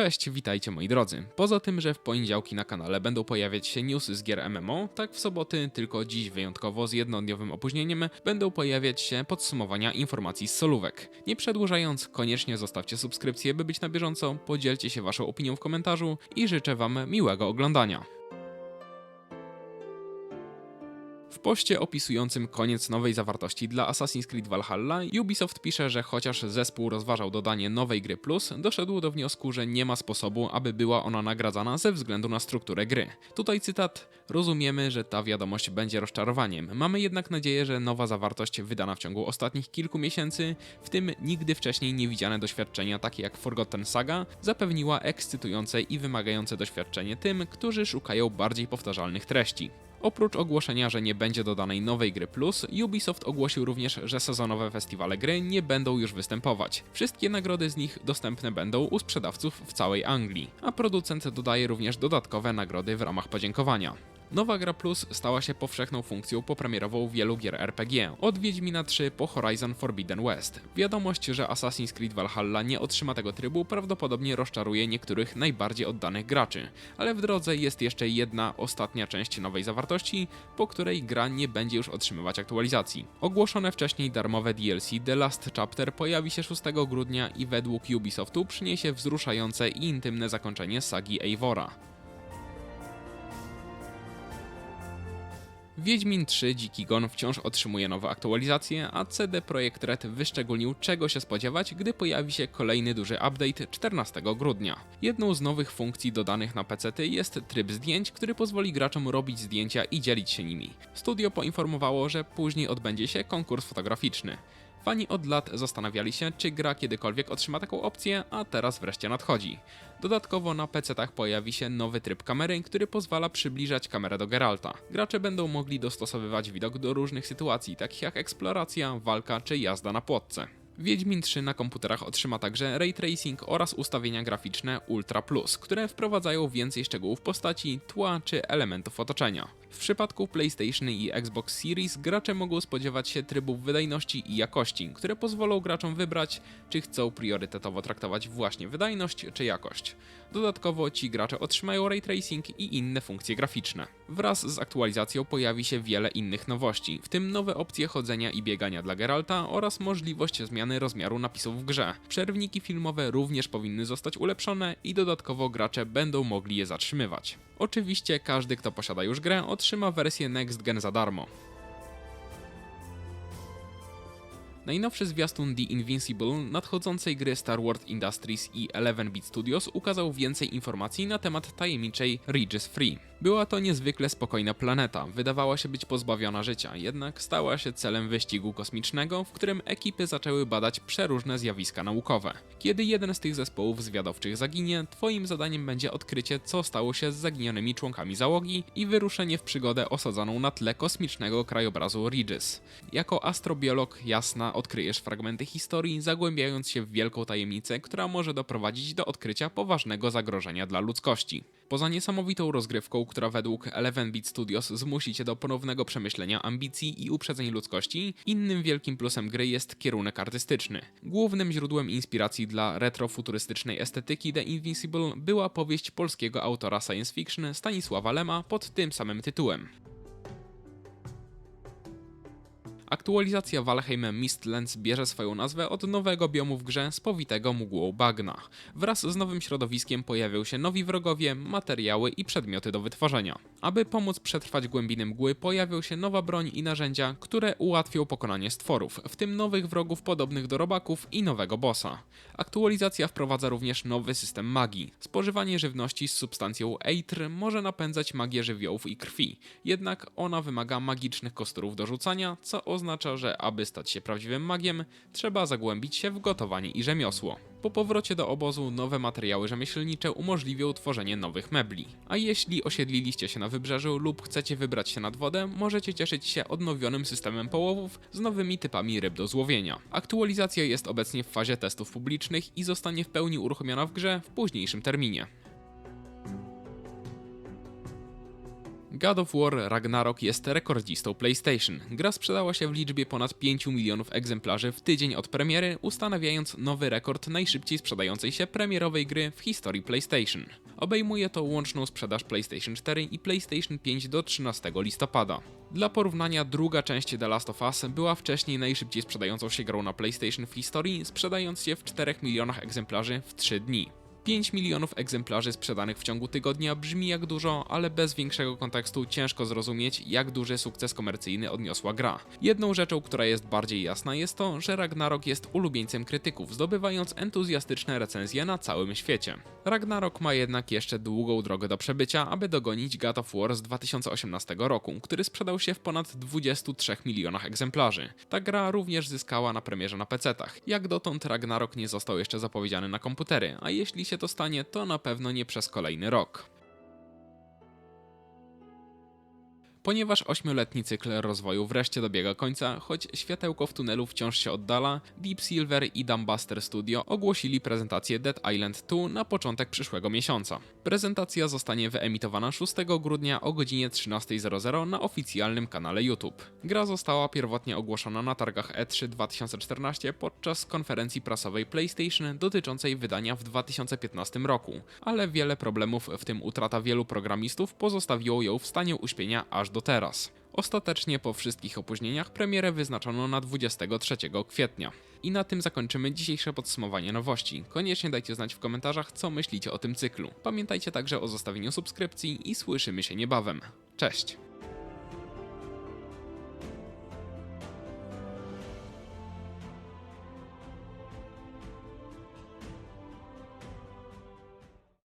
Cześć, witajcie moi drodzy. Poza tym, że w poniedziałki na kanale będą pojawiać się newsy z gier MMO, tak w soboty, tylko dziś wyjątkowo z jednodniowym opóźnieniem, będą pojawiać się podsumowania informacji z solówek. Nie przedłużając, koniecznie zostawcie subskrypcję, by być na bieżąco, podzielcie się waszą opinią w komentarzu i życzę wam miłego oglądania. Poście opisującym koniec nowej zawartości dla Assassin's Creed Valhalla, Ubisoft pisze, że chociaż zespół rozważał dodanie nowej gry Plus, doszedł do wniosku, że nie ma sposobu, aby była ona nagradzana ze względu na strukturę gry. Tutaj cytat: Rozumiemy, że ta wiadomość będzie rozczarowaniem. Mamy jednak nadzieję, że nowa zawartość wydana w ciągu ostatnich kilku miesięcy, w tym nigdy wcześniej niewidziane doświadczenia takie jak Forgotten Saga, zapewniła ekscytujące i wymagające doświadczenie tym, którzy szukają bardziej powtarzalnych treści. Oprócz ogłoszenia, że nie będzie dodanej nowej gry Plus, Ubisoft ogłosił również, że sezonowe festiwale gry nie będą już występować. Wszystkie nagrody z nich dostępne będą u sprzedawców w całej Anglii, a producent dodaje również dodatkowe nagrody w ramach podziękowania. Nowa gra Plus stała się powszechną funkcją popremierową wielu gier RPG, od Wiedźmina 3 po Horizon Forbidden West. Wiadomość, że Assassin's Creed Valhalla nie otrzyma tego trybu prawdopodobnie rozczaruje niektórych najbardziej oddanych graczy, ale w drodze jest jeszcze jedna, ostatnia część nowej zawartości, po której gra nie będzie już otrzymywać aktualizacji. Ogłoszone wcześniej darmowe DLC The Last Chapter pojawi się 6 grudnia i według Ubisoftu przyniesie wzruszające i intymne zakończenie sagi Eivora. Wiedźmin 3 Dziki Gon wciąż otrzymuje nowe aktualizacje, a CD Projekt Red wyszczególnił czego się spodziewać, gdy pojawi się kolejny duży update 14 grudnia. Jedną z nowych funkcji dodanych na PC jest tryb zdjęć, który pozwoli graczom robić zdjęcia i dzielić się nimi. Studio poinformowało, że później odbędzie się konkurs fotograficzny. Fani od lat zastanawiali się, czy gra kiedykolwiek otrzyma taką opcję, a teraz wreszcie nadchodzi. Dodatkowo na PC-tach pojawi się nowy tryb kamery, który pozwala przybliżać kamerę do Geralta. Gracze będą mogli dostosowywać widok do różnych sytuacji, takich jak eksploracja, walka czy jazda na płotce. Wiedźmin 3 na komputerach otrzyma także ray tracing oraz ustawienia graficzne Ultra Plus, które wprowadzają więcej szczegółów postaci, tła czy elementów otoczenia. W przypadku PlayStation i Xbox Series gracze mogą spodziewać się trybów wydajności i jakości, które pozwolą graczom wybrać, czy chcą priorytetowo traktować właśnie wydajność czy jakość. Dodatkowo ci gracze otrzymają ray tracing i inne funkcje graficzne. Wraz z aktualizacją pojawi się wiele innych nowości, w tym nowe opcje chodzenia i biegania dla Geralta oraz możliwość zmiany rozmiaru napisów w grze. Przerwniki filmowe również powinny zostać ulepszone i dodatkowo gracze będą mogli je zatrzymywać. Oczywiście każdy, kto posiada już grę, otrzyma wersję Next Gen za darmo. Najnowszy zwiastun The Invincible nadchodzącej gry Star Wars Industries i 11-bit Studios ukazał więcej informacji na temat tajemniczej Regis Free. Była to niezwykle spokojna planeta, wydawała się być pozbawiona życia, jednak stała się celem wyścigu kosmicznego, w którym ekipy zaczęły badać przeróżne zjawiska naukowe. Kiedy jeden z tych zespołów zwiadowczych zaginie, twoim zadaniem będzie odkrycie, co stało się z zaginionymi członkami załogi i wyruszenie w przygodę osadzoną na tle kosmicznego krajobrazu Regis. Jako astrobiolog jasna odkryjesz fragmenty historii, zagłębiając się w wielką tajemnicę, która może doprowadzić do odkrycia poważnego zagrożenia dla ludzkości. Poza niesamowitą rozgrywką, która według 11-bit Studios zmusi cię do ponownego przemyślenia ambicji i uprzedzeń ludzkości, innym wielkim plusem gry jest kierunek artystyczny. Głównym źródłem inspiracji dla retrofuturystycznej estetyki The Invincible była powieść polskiego autora science fiction Stanisława Lema pod tym samym tytułem. Aktualizacja Valheim Mistlands bierze swoją nazwę od nowego biomu w grze spowitego mgłą bagna. Wraz z nowym środowiskiem pojawią się nowi wrogowie, materiały i przedmioty do wytworzenia. Aby pomóc przetrwać głębiny mgły pojawią się nowa broń i narzędzia, które ułatwią pokonanie stworów, w tym nowych wrogów podobnych do robaków i nowego bossa. Aktualizacja wprowadza również nowy system magii. Spożywanie żywności z substancją Eitr może napędzać magię żywiołów i krwi, jednak ona wymaga magicznych kosturów do rzucania, co oznacza, że aby stać się prawdziwym magiem, trzeba zagłębić się w gotowanie i rzemiosło. Po powrocie do obozu nowe materiały rzemieślnicze umożliwią tworzenie nowych mebli. A jeśli osiedliliście się na wybrzeżu lub chcecie wybrać się nad wodę, możecie cieszyć się odnowionym systemem połowów z nowymi typami ryb do złowienia. Aktualizacja jest obecnie w fazie testów publicznych i zostanie w pełni uruchomiona w grze w późniejszym terminie. God of War Ragnarok jest rekordzistą PlayStation. Gra sprzedała się w liczbie ponad 5 milionów egzemplarzy w tydzień od premiery, ustanawiając nowy rekord najszybciej sprzedającej się premierowej gry w historii PlayStation. Obejmuje to łączną sprzedaż PlayStation 4 i PlayStation 5 do 13 listopada. Dla porównania druga część The Last of Us była wcześniej najszybciej sprzedającą się grą na PlayStation w historii, sprzedając się w 4 milionach egzemplarzy w 3 dni. 5 milionów egzemplarzy sprzedanych w ciągu tygodnia brzmi jak dużo, ale bez większego kontekstu ciężko zrozumieć, jak duży sukces komercyjny odniosła gra. Jedną rzeczą, która jest bardziej jasna, jest to, że Ragnarok jest ulubieńcem krytyków, zdobywając entuzjastyczne recenzje na całym świecie. Ragnarok ma jednak jeszcze długą drogę do przebycia, aby dogonić God of War z 2018 roku, który sprzedał się w ponad 23 milionach egzemplarzy. Ta gra również zyskała na premierze na PC-tach. Jak dotąd Ragnarok nie został jeszcze zapowiedziany na komputery, a jeśli się to stanie, to na pewno nie przez kolejny rok. Ponieważ ośmioletni cykl rozwoju wreszcie dobiega końca, choć światełko w tunelu wciąż się oddala, Deep Silver i Dumbbuster Studio ogłosili prezentację Dead Island 2 na początek przyszłego miesiąca. Prezentacja zostanie wyemitowana 6 grudnia o godzinie 13.00 na oficjalnym kanale YouTube. Gra została pierwotnie ogłoszona na targach E E3 2014 podczas konferencji prasowej PlayStation dotyczącej wydania w 2015 roku, ale wiele problemów, w tym utrata wielu programistów, pozostawiło ją w stanie uśpienia aż do teraz. Ostatecznie po wszystkich opóźnieniach premierę wyznaczono na 23 kwietnia. I na tym zakończymy dzisiejsze podsumowanie nowości. Koniecznie dajcie znać w komentarzach, co myślicie o tym cyklu. Pamiętajcie także o zostawieniu subskrypcji i słyszymy się niebawem. Cześć!